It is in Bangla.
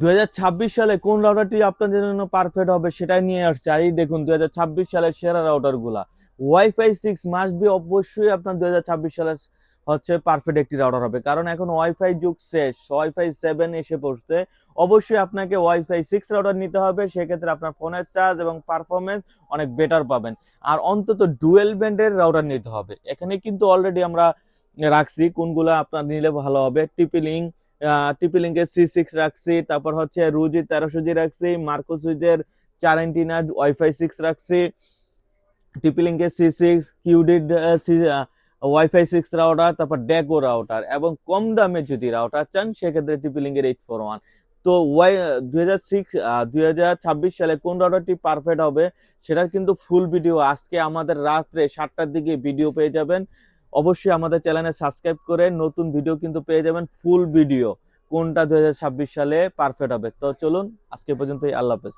দুই হাজার ছাব্বিশ সালে কোন রাউটারটি আপনাদের জন্য পারফেক্ট হবে সেটাই নিয়ে আসছে। আর এই দেখুন দু হাজার ছাব্বিশ সালের সেরা রাউটারগুলা। ওয়াইফাই সিক্স মাস্ট বি অবশ্যই আপনার দু হাজার ছাব্বিশ সালের হচ্ছে পারফেক্ট একটি রাউটার হবে। কারণ এখন ওয়াইফাই যুগ শেষ ওয়াইফাই সেভেন এসে পড়ছে। অবশ্যই আপনাকে ওয়াইফাই সিক্স রাউটার নিতে হবে, সেক্ষেত্রে আপনার ফোনের চার্জ এবং পারফরমেন্স অনেক বেটার পাবেন। আর অন্তত ডুয়েল ব্যান্ডের রাউটার নিতে হবে। এখানে কিন্তু অলরেডি আমরা রাখছি, কোনগুলো আপনার নিলে ভালো হবে টিপি লিঙ্ক টিপি লিঙ্কের সি সিক্স রাখছি, তারপর হচ্ছে রুজি তেরোশো জি রাখছি মার্কো সুইজের চার এন্টিনা ওয়াইফাই সিক্স রাখছি টিপি লিঙ্কের সি সিক্স কিউডিড সি ওয়াইফাই সিক্স রাউটার তারপর ডেকো রাউটার এবং কম দামে যদি রাউটার চান, সেক্ষেত্রে টিপি লিঙ্কের এইট ফোর ওয়ান তো ওয়াই, দুই হাজার সিক্স দুই হাজার ছাব্বিশ সালে কোন রাউটারটি পারফেক্ট হবে, সেটার কিন্তু ফুল ভিডিও আজকে আমাদের রাত্রে সাতটার দিকে ভিডিও পেয়ে যাবেন। অবশ্যই আমাদের চ্যানেলে সাবস্ক্রাইব করে নতুন ভিডিও কিন্তু পেয়ে যাবেন ফুল ভিডিও কোনটা দুই হাজার ছাব্বিশ সালে পারফেক্ট হবে? তো চলুন, আজকে পর্যন্তই, আল্লাহ হাফেজ।